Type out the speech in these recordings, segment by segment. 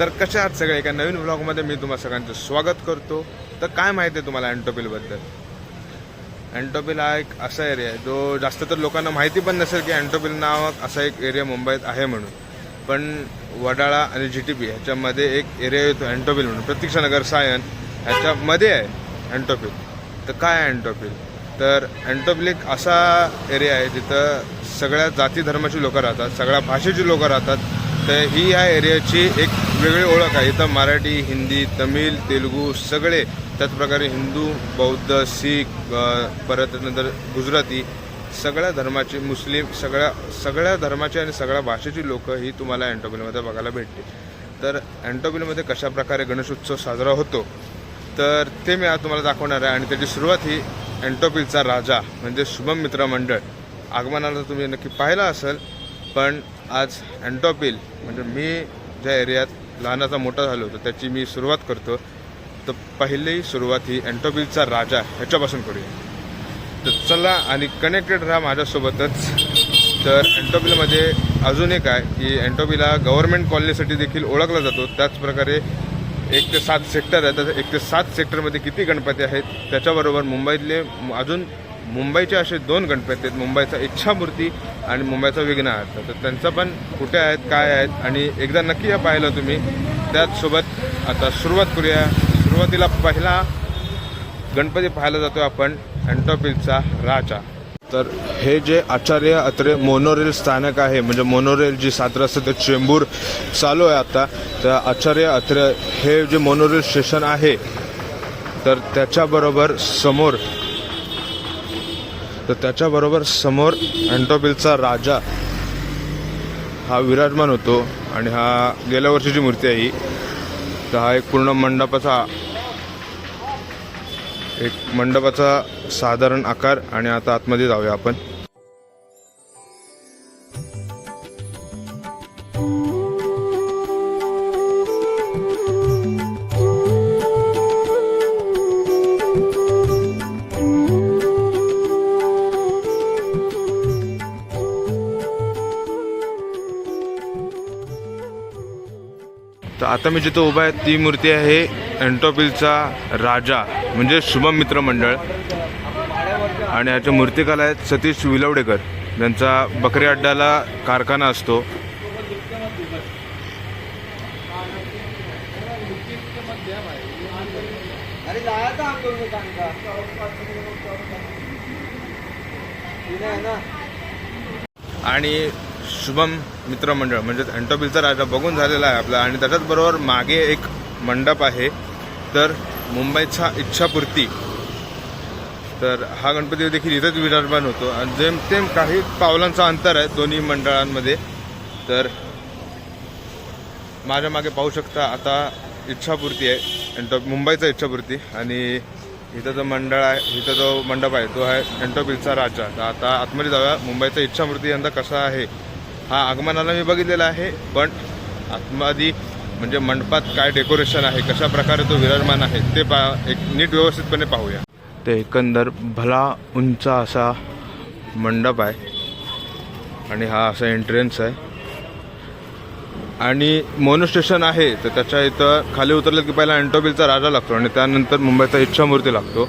तर कशा आहात सगळे? एका नवीन ब्लॉगमध्ये मी तुम्हाला सगळ्यांचं स्वागत करतो. तर काय माहिती आहे तुम्हाला अँटोपिलबद्दल अँटोपिल हा एक असा एरिया आहे जो जास्त तर लोकांना माहिती पण नसेल की अँटोपिल नावाक असा एक एरिया मुंबईत आहे म्हणून. पण वडाळा आणि जी टी पी ह्याच्यामध्ये एक एरिया येतो अँटोपिल म्हणून. प्रतीक्षानगर सायन ह्याच्यामध्ये आहे अँटोपिल तर काय आहे अँटोपिल तर अँटोपिल एक असा एरिया आहे जिथं सगळ्या जाती धर्माची लोकं राहतात सगळ्या भाषेची लोकं राहतात तर ही या एरियाची एक वेगळी ओळख आहे. इथं मराठी हिंदी तमिळ तेलुगू सगळे त्याचप्रकारे हिंदू बौद्ध शीख परत नंतर गुजराती सगळ्या धर्माचे मुस्लिम सगळ्या सगळ्या धर्माचे आणि सगळ्या भाषेची लोकं ही तुम्हाला अँटोबिलमध्ये बघायला भेटते तर अँटोबिलमध्ये कशा प्रकारे गणेशोत्सव साजरा होतो? तर ते मी आज तुम्हाला दाखवणार आहे आणि त्याची सुरुवात ही अँटोपिलचा राजा म्हणजे शुभम मित्र मंडळ आगमनाला तुम्ही नक्की पाहिला असेल. पण आज अँटोपिल म्हणजे मी ज्या एरियात लहानाचा मोठा झालो होतो त्याची मी सुरुवात करतो. तर पहिली सुरुवात ही अँटॉपिलचा राजा ह्याच्यापासून करूया. तर चला आणि कनेक्टेड राहा माझ्यासोबतच. तर अँटोपिलमध्ये अजून एक आहे की अँटॉपिला गव्हर्नमेंट कॉलनीसाठी देखील ओळखला जातो. त्याचप्रकारे एक ते सात सेक्टर आहे. तर एक ते सात सेक्टरमध्ये किती गणपती आहेत त्याच्याबरोबर मुंबईतले अजून मुंबईचे असे दोन गणपती आहेत. मुंबईचा इच्छामूर्ती आणि मुंबईचा विघ्नहार्थ तर त्यांचं पण कुठे आहेत काय आहेत? आणि एकदा नक्की या पाहिलं तुम्ही त्याचसोबत आता सुरुवात करूया. सुरुवातीला पहिला गणपती पाहायला जातो आपण अँटॉपिलचा राजा. तर हे जे आचार्य अत्रे मोनोरेल स्थानक आहे म्हणजे मोनोरेल जी सात रस्ते ते चेंबूर चालू आहे आता. तर आचार्य अत्रे हे जे मोनोरेल स्टेशन आहे तर त्याच्याबरोबर समोर तर त्याच्याबरोबर समोर अँटोबिलचा राजा हा विराजमान होतो आणि हा गेल्या वर्षीची मूर्ती आहे ही. तर हा एक पूर्ण मंडपाचा एक मंडपाचा साधारण आकार आणि आता आतमध्ये जाऊया आपण. आता मी जिथं उभा आहे ती मूर्ती आहे एंटोपिलचा राजा म्हणजे शुभम मित्र मंडळ. आणि ह्याच्या मूर्तिकला आहेत सतीश विलवडेकर. ज्यांचा बकरी अड्ड्याला कारखाना असतो. आणि शुभम मित्रमंडळ म्हणजेच अँटोबिलचा राजा बघून झालेला आहे आपला. आणि त्याच्याचबरोबर मागे एक मंडप आहे. तर मुंबईचा इच्छापूर्ती. तर हा गणपती देखील इथंच विराजमान होतो. आणि जेमतेम काही पावलांचं अंतर आहे दोन्ही मंडळांमध्ये. तर माझ्या मागे पाहू शकता आता इच्छापूर्ती आहे. अँटो मुंबईचा इच्छापूर्ती. आणि इथं जो मंडळ आहे इथं जो मंडप आहे तो आहे अँटोबिलचा राजा. तर आता आतमध्ये जाऊया. मुंबईचा इच्छामूर्ती यंदा कसा आहे? हा आगमनाला मी बघितलेला आहे पण आत्मादी म्हणजे मंडपात काय डेकोरेशन आहे कशा प्रकारे तो विराजमान आहे ते पा एक नीट व्यवस्थितपणे पाहूया. ते एकंदर भला उंच असा मंडप आहे आणि हा असा एंट्रन्स आहे. आणि मोनो स्टेशन आहे तर त्याच्या इथं खाली उतरलं की पहिला अँटोबिलचा राजा लागतो आणि त्यानंतर मुंबईचा इच्छामूर्ती लागतो.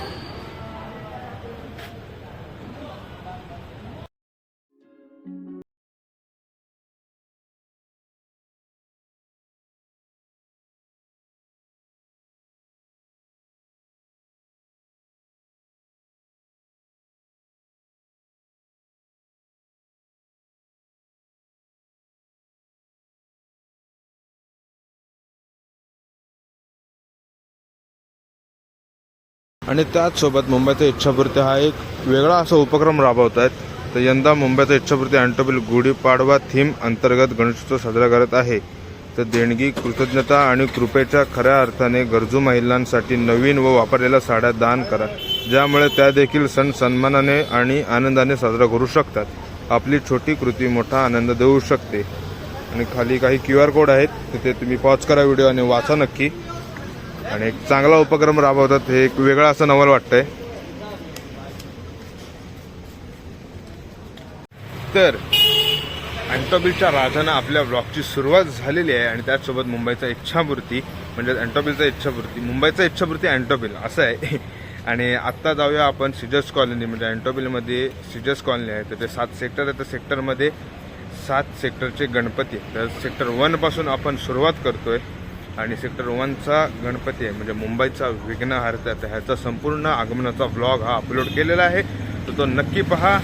आणि त्याचसोबत मुंबईचा इच्छापूर्ती हा एक वेगळा असा उपक्रम राबवत आहेत तर यंदा मुंबईचा इच्छापूर्ती अँटोबिल गुढीपाडवा थीम अंतर्गत गणेशोत्सव साजरा करत आहे. तर देणगी कृतज्ञता आणि कृपेच्या खऱ्या अर्थाने गरजू महिलांसाठी नवीन व वापरलेल्या साड्या दान करा. ज्यामुळे त्या देखील सण सन्मानाने आणि आनंदाने साजरा करू शकतात. आपली छोटी कृती मोठा आनंद देऊ शकते. आणि खाली काही क्यू आर कोड आहेत तिथे तुम्ही पॉज करा व्हिडिओ आणि वाचा नक्की. आणि एक चांगला उपक्रम राबवतात हे एक वेगळं असं नवल वाटतंय. तर अँटॉबिलच्या राजानं आपल्या ब्लॉगची सुरुवात झालेली आहे आणि त्याचसोबत मुंबईचा इच्छापूर्ती म्हणजे अँटॉबिलचा इच्छापूर्ती मुंबईचा इच्छापूर्ती अँटॉबिल असं आहे. आणि आत्ता जाऊया आपण सिजर्स कॉलनी म्हणजे अँटोबिलमध्ये सिजर्स कॉलनी आहे. तर ते सात सेक्टर आहे. तर सेक्टरमध्ये सात सेक्टरचे गणपती तर सेक्टर वनपासून आपण सुरुवात करतोय. आणि सेक्टर वनचा गणपती आहे. म्हणजे मुंबईचा विघ्नहारचा तर ह्याचा संपूर्ण आगमनाचा व्लॉग हा अपलोड केलेला आहे. तर तो नक्की पहा.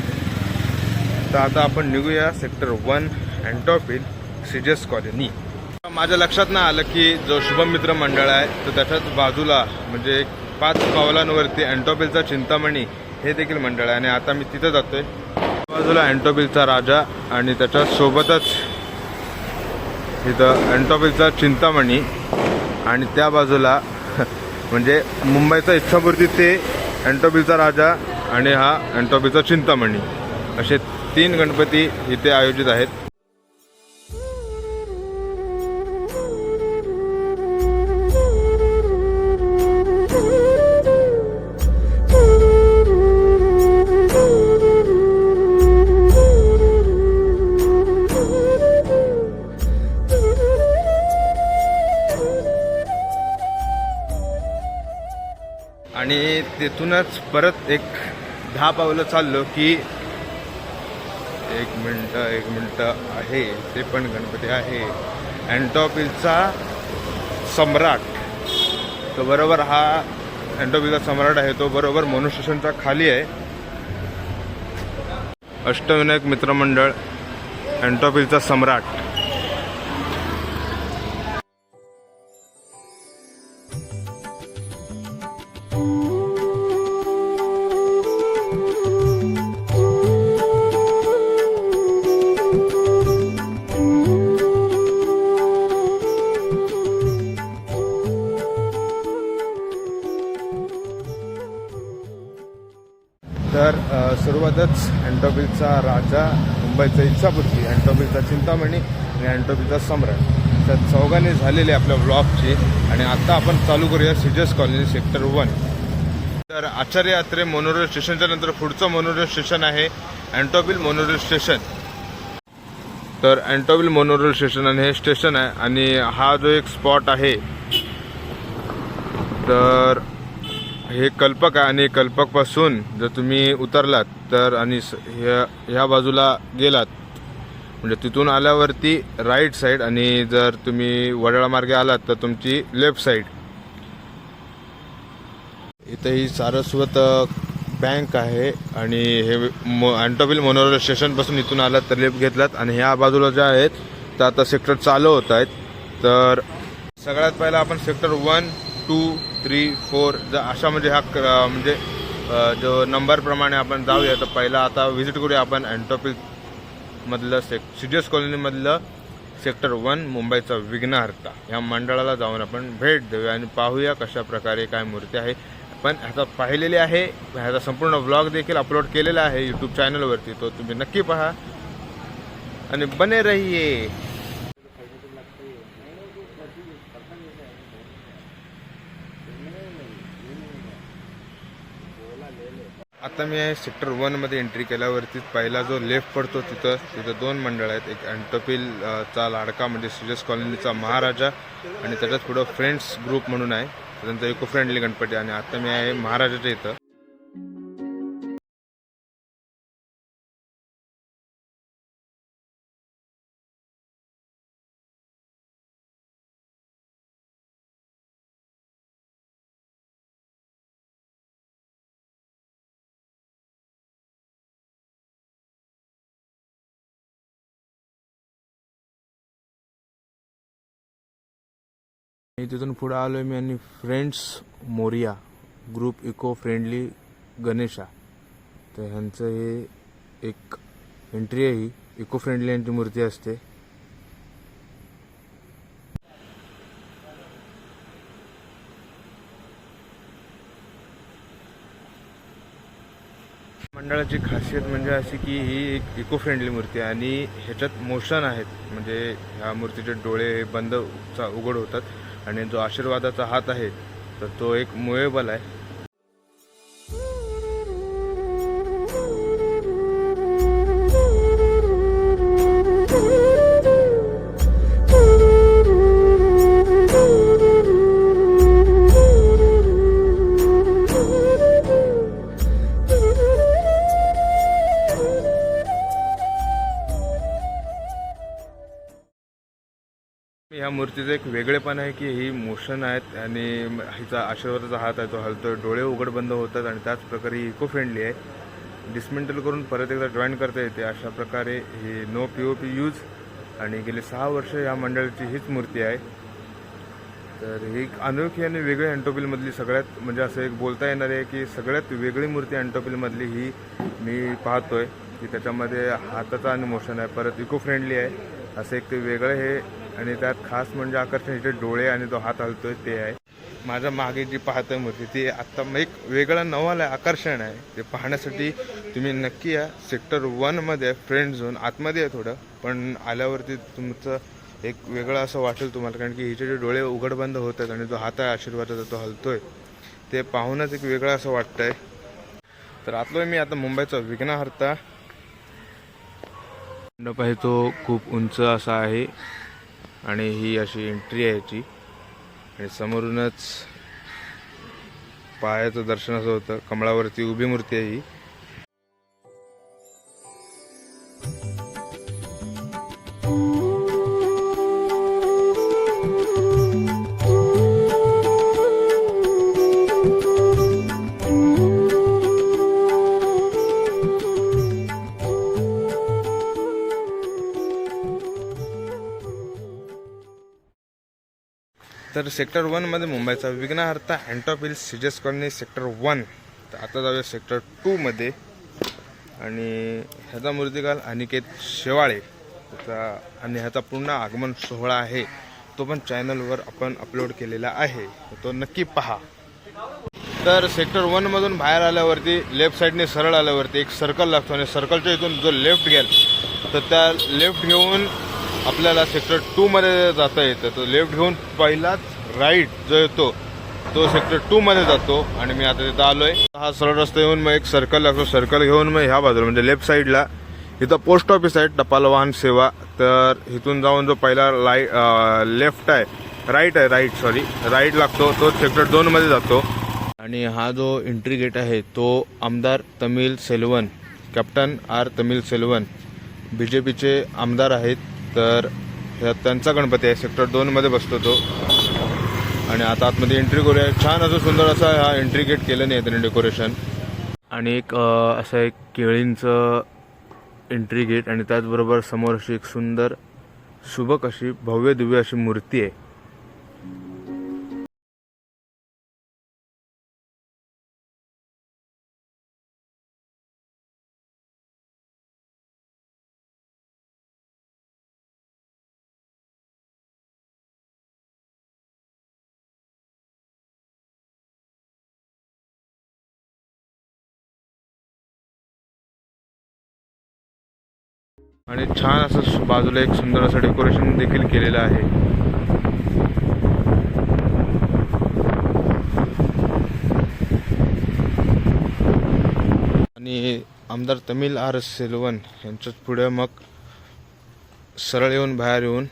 तर आता आपण निघूया sector one Antop Hill CGS colony माझ्या लक्षात ना आलं की जो शुभम मित्र मंडळ आहे तर त्याच्याच बाजूला म्हणजे पाच पावलांवरती अँटॉपिलचा चिंतामणी हे देखील मंडळ आहे. आणि आता मी तिथं जातोय. बाजूला अँटॉपिलचा राजा आणि त्याच्यासोबतच इथं अँटॉपिकचा चिंतामणी आणि त्या बाजूला म्हणजे मुंबईचा इच्छापूर्ती ते अँटॉपिकचा राजा आणि हा अँटॉपिकचा चिंतामणी. असे तीन गणपती इथे आयोजित आहेत. तिथूनच परत एक दहा पावलं चाललो की एक मिनटं एक मिनटं आहे ते पण गणपती आहे. अँटॉपिलचा सम्राट तो बरोबर हा अँटॉपिलचा सम्राट आहे तो बरोबर मनु खाली आहे. अष्टविनायक मित्रमंडळ अँटॉपिलचा सम्राट. तर सुरुवातच अँटोबिलचा राजा मुंबईचा इच्छापूर्ती अँटोबिलचा चिंतामणी आणि अँटोबिलचा सम्राट. त्या चौघांनी झालेली आपल्या ब्लॉगची आणि आता आपण चालू करूया सिजस कॉलनी सेक्टर वन तर आचार्य यात्रे मोनोरेल स्टेशनच्या नंतर पुढचं मोनोरेल स्टेशन आहे अँटोबिल मोनोरेल स्टेशन. तर अँटोबिल मोनोरेल स्टेशन आणि हे स्टेशन आहे आणि हा जो एक स्पॉट आहे तर हे कल्पक आहे आणि कल्पकपासून जर तुम्ही उतरलात तर आणि स- ह्या ह्या बाजूला गेलात म्हणजे तिथून आल्यावरती राईट साईड आणि जर तुम्ही वडाळामार्गे आलात तर तुमची लेफ्ट साईड इथं ही सारस्वत बँक आहे आणि हे मो अँटोबिल मोनोरेल स्टेशनपासून इथून आलात तर लेफ्ट घेतलात आणि ह्या बाजूला ज्या आहेत तर आता सेक्टर चालू होत आहेत. तर सगळ्यात पहिला आपण sector one two three four जर अशा म्हणजे ह्या क- म्हणजे जो नंबरप्रमाणे आपण जाऊया तर पहिला आता व्हिजिट करूया आपण अँटोपिल सी सेक एस कॉलनीमधलं सेक्टर वन मुंबईचा विघ्नहर्ता. या मंडळाला जाऊन आपण भेट देऊया आणि पाहूया कशा प्रकारे काय मूर्ती आहे. पण ह्याचा पाहिलेली आहे ह्याचा संपूर्ण व्लॉग देखील अपलोड केलेला आहे यूट्यूब चॅनलवरती तो तुम्ही नक्की पहा. आणि बने रहिये. आता मी आहे सेक्टर वनमध्ये एंट्री केल्यावरती पहिला जो लेफ्ट पडतो तिथं तिथं दोन मंडळ आहेत. एक अँटोपिल चा लाडका म्हणजे सिजस कॉलनीचा महाराजा आणि त्याच्यात पुढं फ्रेंड्स ग्रुप म्हणून आहे. त्यांचा इको फ्रेंडली गणपती आणि आता मी आहे महाराजाच्या इथं. मी तिथून पुढं आलो मी आणि friends Moriya group eco friendly Ganesha. तर ह्यांचं हे एक एंट्री आहे ही. इको फ्रेंडली यांची मूर्ती असते. मंडळाची खासियत म्हणजे अशी की ही एक इको फ्रेंडली मूर्ती आहे आणि ह्याच्यात मोशन आहेत. म्हणजे ह्या मूर्तीचे डोळे बंद चा- उघड होतात. आणि जो आशीर्वादाचा हात आहे तर तो एक मुएबल आहे. वेगळेपण आहे की ही मोशन आहेत आणि हिचा आशीर्वादाचा हात आहे तो हलतो डोळे उघड बंद होतात आणि त्याच प्रकारे इको फ्रेंडली आहे. डिसमेंटल करून परत एकदा जॉईन करता येते अशा प्रकारे ही no P O P use आणि गेली सहा वर्ष या मंडळाची हीच मूर्ती आहे. तर ही अनोखी आणि वेगळी अँटोपिलमधली सगळ्यात म्हणजे असं एक बोलता येणार आहे की सगळ्यात वेगळी मूर्ती अँटोपिलमधली ही मी पाहतोय की त्याच्यामध्ये हाताचा आणि मोशन आहे परत इको फ्रेंडली आहे. असं एक ते वेगळं हे आणि त्यात खास म्हणजे आकर्षण हिचे डोळे आणि तो हात हलतोय ते आहे. माझ्या मागे जी पाहतोय मूर्ती ती आत्ता मग एक वेगळं नवाला आहे आकर्षण आहे. ते पाहण्यासाठी तुम्ही नक्की या. सेक्टर वनमध्ये फ्रेंड झोन आतमध्ये आहे थोडं पण आल्यावरती तुमचं एक वेगळं असं वाटेल तुम्हाला कारण की हिचे जे डोळे उघड बंद होत आहेत आणि जो हात आहे आशीर्वादाचा तो हलतोय ते पाहूनच एक वेगळं असं वाटतंय. तर आतलोय मी आता मुंबईचा विघ्नहर्ता. मंडप आहे तो खूप उंच असा आहे. आणि ही अशी एंट्री आहे याची. आणि समोरूनच पायाचं दर्शन असं होतं. कमळावरती उभी मूर्ती आहे ही. सेक्टर वनमध्ये मुंबईचा विघ्नहर्ता Antop hill CGS colony sector one. तर आता जाऊया सेक्टर टूमध्ये आणि ह्याचा मूर्तिकाल अनिकेत शेवाळे. त्याचा आणि ह्याचा पूर्ण आगमन सोहळा आहे. तो पण चॅनलवर आपण अपलोड केलेला आहे. तो नक्की पहा. तर सेक्टर वनमधून बाहेर आल्यावरती लेफ्ट साईडने सरळ आल्यावरती एक सर्कल लागतो. आणि सर्कलच्या इथून जो लेफ्ट घ्याल तर त्या लेफ्ट घेऊन आपल्याला सेक्टर टूमध्ये जाता येतं. तर लेफ्ट घेऊन पहिलाच राईट जो येतो तो सेक्टर टूमध्ये जातो आणि मी आता तिथं आलोय. हा सरळ रस्ता येऊन मग एक सर्कल लागतो सर्कल घेऊन मग ह्या बाजूला म्हणजे लेफ्ट साईडला इथं पोस्ट ऑफिस आहे टपाल वाहन सेवा. तर इथून जाऊन जो पहिला लाई लेफ्ट आहे राईट आहे राईट सॉरी राईट लागतो तो सेक्टर दोनमध्ये जातो. आणि हा जो एंट्री गेट आहे तो आमदार Tamil Selvan captain R Tamil Selvan B J पीचे आमदार आहेत. तर ह्या त्यांचा गणपती आहे सेक्टर दोनमध्ये बसतो तो. आणि आता आतमध्ये एंट्री करूया. छान असं सुंदर असा हा एंट्री गेट केलं नाही त्यांनी डेकोरेशन आणि एक असं एक केळींचं एंट्री गेट आणि त्याचबरोबर समोर अशी एक सुंदर सुबक अशी भव्य दिव्य अशी मूर्ती आहे. आणि छान असं बाजूला एक सुंदर असं डेकोरेशन देखील केलेलं आहे. आणि आमदार तमिल आर सेलवन यांच्याच पुढे मग सरळ येऊन बाहेर येऊन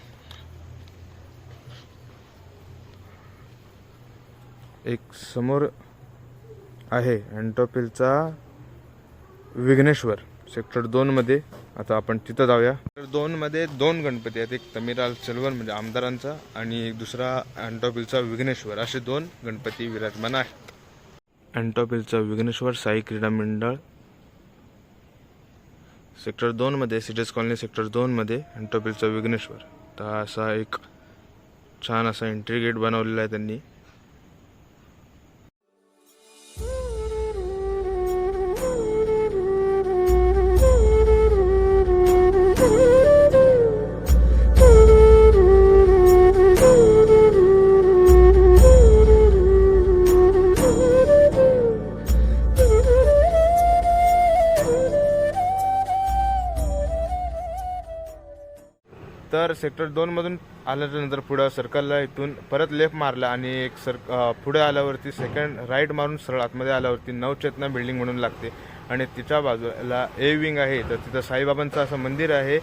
एक समोर आहे अँटोपिलचा विघ्नेश्वर. सेक्टर दोनमध्ये आता आपण तिथं जाऊया. सेक्टर दोनमध्ये दोन गणपती आहेत. एक तमिराल चलवन म्हणजे आमदारांचा आणि एक दुसरा अँटोपिलचा विघ्नेश्वर. असे दोन गणपती विराजमान आहेत. अँटॉपिलचा विघ्नेश्वर साई क्रीडा मंडळ. सेक्टर दोनमध्ये सिटीज कॉलनी सेक्टर दोनमध्ये अँटोपिलचा विघ्नेश्वर. तर असा एक छान असा एंट्री गेट बनवलेला आहे त्यांनी. सेक्टर दोनमधून आल्यानंतर पुढं सर्कलला इथून परत लेफ्ट मारला आणि एक सर पुढे आल्यावरती सेकंड राईट मारून सरळ आतमध्ये आल्यावरती नवचेतना बिल्डिंग म्हणून लागते. आणि तिच्या बाजूला ए विंग आहे तर तिथं साईबाबांचं असं मंदिर आहे.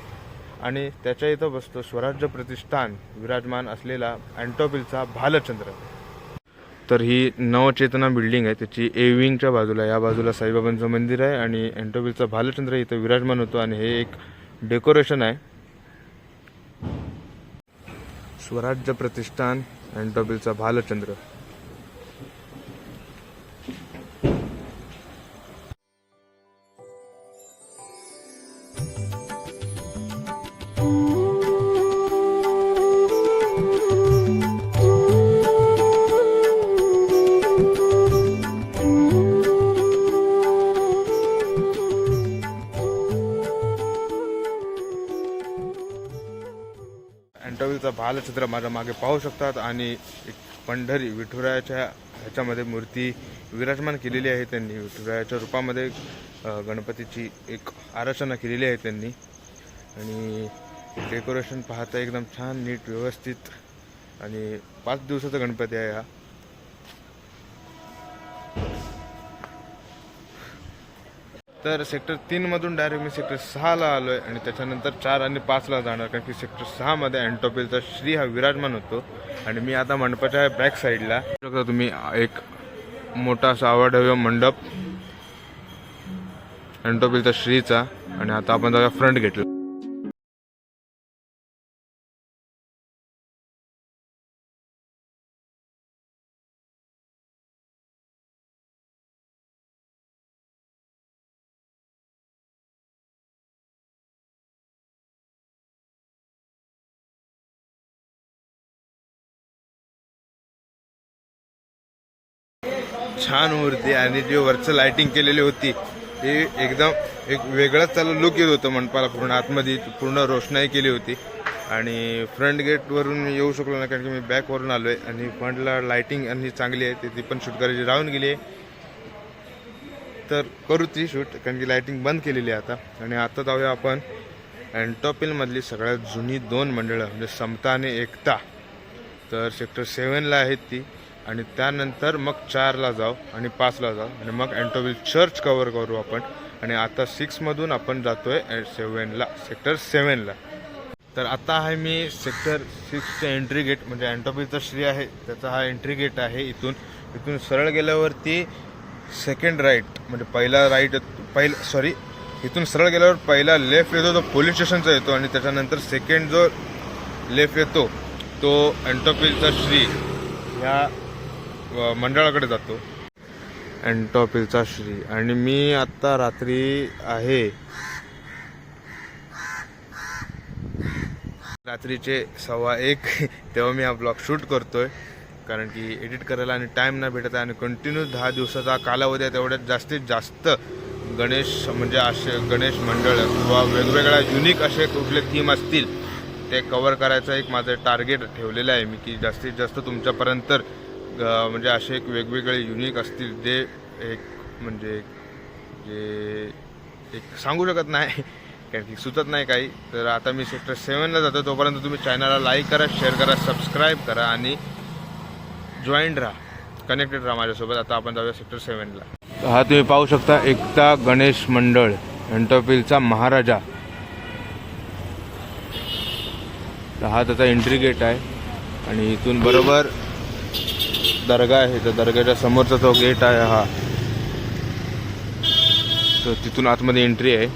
आणि त्याच्या इथं बसतो स्वराज्य प्रतिष्ठान विराजमान असलेला अँटोबिलचा भालचंद्र. तर ही नवचेतना बिल्डिंग आहे त्याची ए विंगच्या बाजूला या बाजूला साईबाबांचं मंदिर आहे आणि अँटोबिलचा भालचंद्र इथं विराजमान होतो. आणि हे एक डेकोरेशन आहे. स्वराज्य प्रतिष्ठान अँटोबिलचा भालचंद्र माझ्या मागे पाहू शकतात आणि एक पंढरी विठुरायाच्या ह्याच्यामध्ये मूर्ती विराजमान केलेली आहे त्यांनी. विठुरायाच्या रूपामध्ये गणपतीची एक आरचना केलेली आहे त्यांनी. आणि डेकोरेशन पाहता एकदम छान नीट व्यवस्थित आणि पाच दिवसाचा गणपती आहे हा. तर सेक्टर तीनमधून डायरेक्ट मी सेक्टर सहाला आलोय आणि त्याच्यानंतर चार आणि पाचला जाणार कारण की सेक्टर सहामध्ये अँटोपिलचा श्री हा विराजमान होतो. आणि मी आता मंडपाच्या बॅक साईडला बघा तुम्ही एक मोठा असा अवाढव्य मंडप अँटोपिलचा श्रीचा. आणि आता आपण जाऊया फ्रंट घेतला. छान मूर्ती आणि जे वरचं लायटिंग केलेली होती ते एकदम एक वेगळाच त्याला लुक येत होतं मंडपाला पूर्ण आतमध्ये पूर्ण रोषणाई केली होती. आणि फ्रंट गेटवरून मी येऊ शकलो नाही कारण की मी बॅकवरून आलो आहे आणि फ्रंटला लायटिंग आणि चांगली आहे ती- ती पण शूट करायची राहून गेली आहे. तर करू ती शूट कारण की लायटिंग बंद केलेली आहे आता. आणि आता जाऊया आपण अँटॉपिलमधली सगळ्यात जुनी दोन मंडळं म्हणजे समता आणि एकता. तर सेक्टर सेवनला आहेत ती. आणि त्यानंतर मग चारला जाऊ आणि पाचला जाऊ आणि मग अँटोविल चर्च कवर करू आपण. आणि आता सिक्समधून आपण जातोय सेवनला सेक्टर सेवनला तर आता आहे मी सेक्टर सिक्सचं एंट्री गेट म्हणजे अँटोपिलचा श्री आहे त्याचा हा एंट्री गेट आहे इथून. इथून सरळ गेल्यावरती सेकंड राईट म्हणजे पहिला राईट पहिला सॉरी इथून सरळ गेल्यावर पहिला लेफ्ट येतो तो पोलीस स्टेशनचा येतो आणि त्याच्यानंतर सेकंड जो लेफ्ट येतो तो अँटोपिलचा श्री. ह्या मंडळाकडे जातो. अँड टॉपिलचा श्री आणि मी आत्ता रात्री आहे. रात्रीचे सव्वा एक. तेव्हा मी हा ब्लॉग शूट करतोय. कारण की एडिट करायला आणि टाईम नाही भेटत आहे आणि कंटिन्यू दहा दिवसाचा कालावधी आहे तेवढ्यात जास्तीत जास्त गणेश म्हणजे असे गणेश मंडळ किंवा वेगवेगळ्या युनिक असे कुठले थीम असतील ते कवर करायचं एक माझं टार्गेट ठेवलेलं आहे मी की जास्तीत जास्त तुमच्यापर्यंत म्हणजे असे एक वेगवेगळे युनिक असतील जे एक म्हणजे जे एक सांगू शकत नाही कारण की सुचत नाही काही. तर आता मी सेक्टर सेवनला जातो तोपर्यंत तुम्ही चॅनलला लाईक करा शेअर करा सबस्क्राईब करा आणि जॉईंट राहा. कनेक्टेड राहा माझ्यासोबत. आता आपण जाऊया सेक्टर सेवनला हा तुम्ही पाहू शकता एकता गणेश मंडळ एंटोपिलचा महाराजा. तर हा त्याचा एंट्री गेट आहे. आणि इथून बरोबर दर्गा आहे. त्या दर्ग्याच्या समोरचा जो गेट आहे हा. तर तिथून आतमध्ये एंट्री आहे.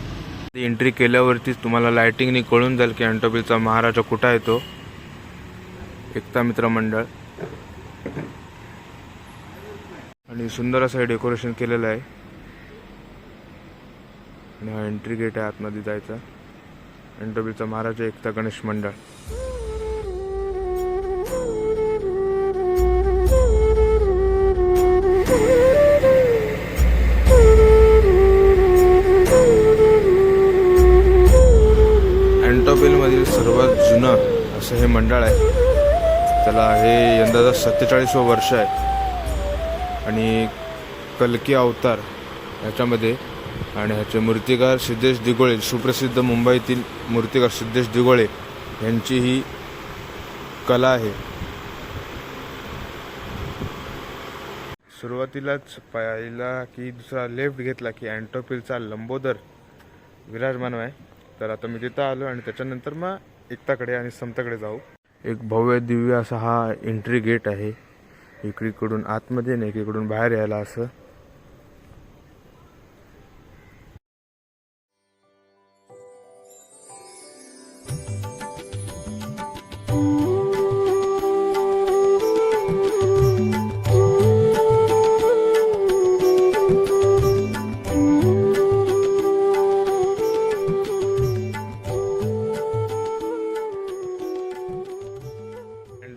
ती एंट्री केल्यावरतीच तुम्हाला लायटिंगने कळून जाईल की अँटोबिलचा महाराजा कुठं आहे तो. एकता मित्र मंडळ. आणि सुंदर असं हे डेकोरेशन केलेलं आहे. आणि हा एंट्री गेट आहे आतमध्ये जायचा. अँटोबिलचा महाराजा एकता गणेश मंडळ. असं हे मंडळ आहे. त्याला हे यंदाचा सत्तेचाळीसवं वर्ष आहे. आणि कलकी अवतार ह्याच्यामध्ये आणि ह्याचे मूर्तिकार सिद्धेश दिगोळे सुप्रसिद्ध मुंबईतील मूर्तिकार सिद्धेश दिगोळे यांची ही कला आहे. सुरुवातीलाच पाहिला की दुसरा लेफ्ट घेतला की अँटोपिलचा लंबोदर विराजमान आहे. तर आता मी तिथं आलो आणि त्याच्यानंतर मग एकताकडे आणि समताकडे जाऊ. एक भव्य दिव्य असा हा एंट्री गेट आहे. इकडीकडून आतमध्ये आणि एकीकडून बाहेर यायला असं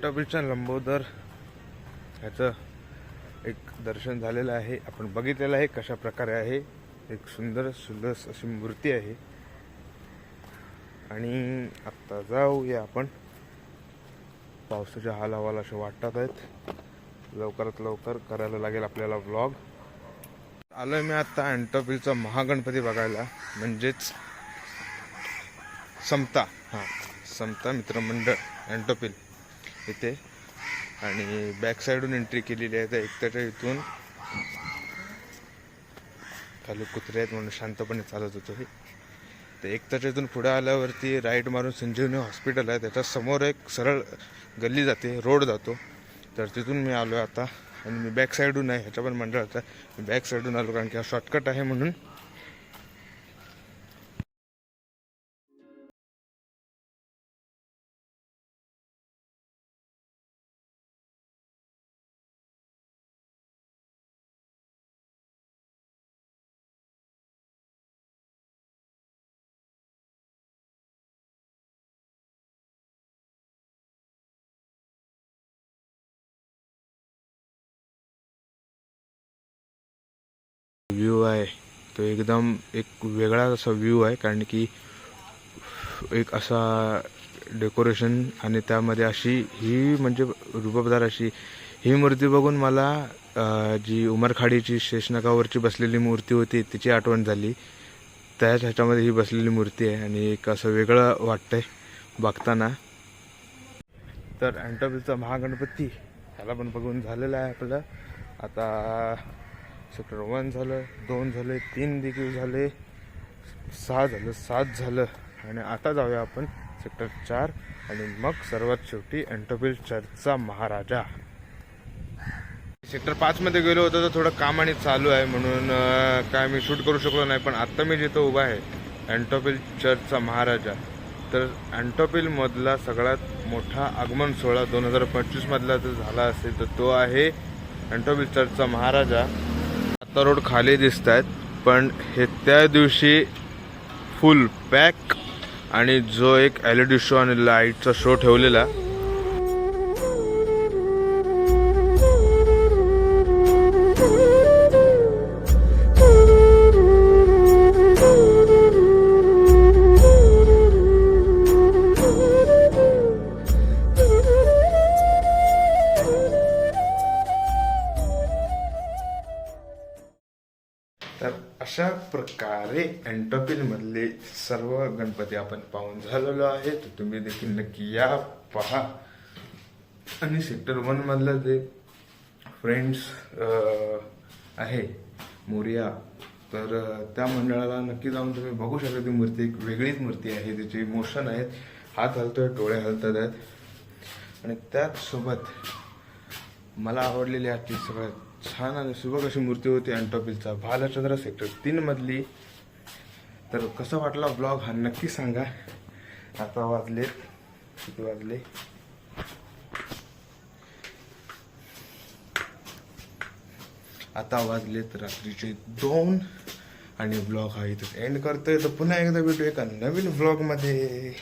सफरचंद लंबोदर ह्याचं एक दर्शन झालेलं आहे. आपण बघितलेलं आहे कशा प्रकारे आहे. एक सुंदर सुलस अशी मूर्ती आहे. आणि आत्ता जाऊया आपण. पावसाच्या हाल हवाल असे वाटतात आहेत. लवकरात लवकर करायला लागेल आपल्याला व्लॉग आलोय मी आता अँटोपिलचा महागणपती बघायला. म्हणजेच समता. हां समता मित्रमंडळ अँटोपिल इथे. आणि बॅक साईडून एंट्री केलेली आहे. त्या एकट्याच्या इथून खाली कुत्रे आहेत म्हणून शांतपणे चालत होतो हे. तर एकताच्या इथून पुढे आल्यावरती राईट मारून संजीवनी हॉस्पिटल आहे. त्याच्यासमोर एक सरळ गल्ली जाते रोड जातो. तर तिथून मी आलो आता. आणि मी बॅक साईडून आहे. ह्याच्या पण मंडळाचा मी बॅक साईडून आलो कारण की हा शॉर्टकट आहे म्हणून तो एकदम एक वेगळाच असा व्ह्यू आहे कारण की एक असा डेकोरेशन आणि त्यामध्ये अशी ही म्हणजे रुबाबदार अशी ही मूर्ती बघून मला जी उमरखाडीची शेषनागावरची बसलेली मूर्ती होती तिची आठवण झाली. त्याच ह्याच्यामध्ये ही बसलेली मूर्ती आहे आणि एक असं वेगळं वाटतंय बघताना. तर अँटोबिलचा महागणपती ह्याला पण बघून झालेला आहे आपलं. आता सेक्टर वन झालं दोन झाले तीन देखील झाले सहा झालं सात झालं. आणि आता जाऊया आपण सेक्टर चार. आणि मग सर्वात शेवटी एंटोबिल चर्चचा महाराजा. सेक्टर पाचमध्ये गेलो होतो तर थोडं काम आणि चालू आहे म्हणून काय मी शूट करू शकलो नाही पण आत्ता मी जिथं उभा आहे अँटोपिल चर्चचा महाराजा. तर अँटोपिलमधला सगळ्यात मोठा आगमन सोहळा दोन हजार पंचवीसमधला जर झाला असेल तर तो आहे अँटोपिल चर्चचा महाराजा. आता रोड खाली दिसत आहेत पण हे त्या दिवशी फुल पॅक आणि जो एक एल ई डी शो आणि लाईटचा शो ठेवलेला सर्व गणपती आपण पाहून झालेलो आहे. तर तुम्ही देखील नक्की या पहा. आणि सेक्टर वन मधलं जे फ्रेंड्स आहे मोरिया तर त्या मंडळाला नक्की जाऊन तुम्ही बघू शकता. ती मूर्ती एक वेगळीच मूर्ती आहे तिचे मोशन आहेत. हात हलतोय डोळे हलतात आहेत. आणि त्याचसोबत मला आवडलेली आजची सगळ्यात छान आणि सुबक अशी मूर्ती होती अँटॉपिलचा भालचंद्र सेक्टर तीन मधली तर कसं वाटला ब्लॉग हा नक्की सांगा. आता वाजले किती वाजले? आता वाजलेत रात्रीचे दोन आणि ब्लॉग हा इथं एंड करतोय. तर पुन्हा एकदा भेटू एका नवीन ब्लॉगमध्ये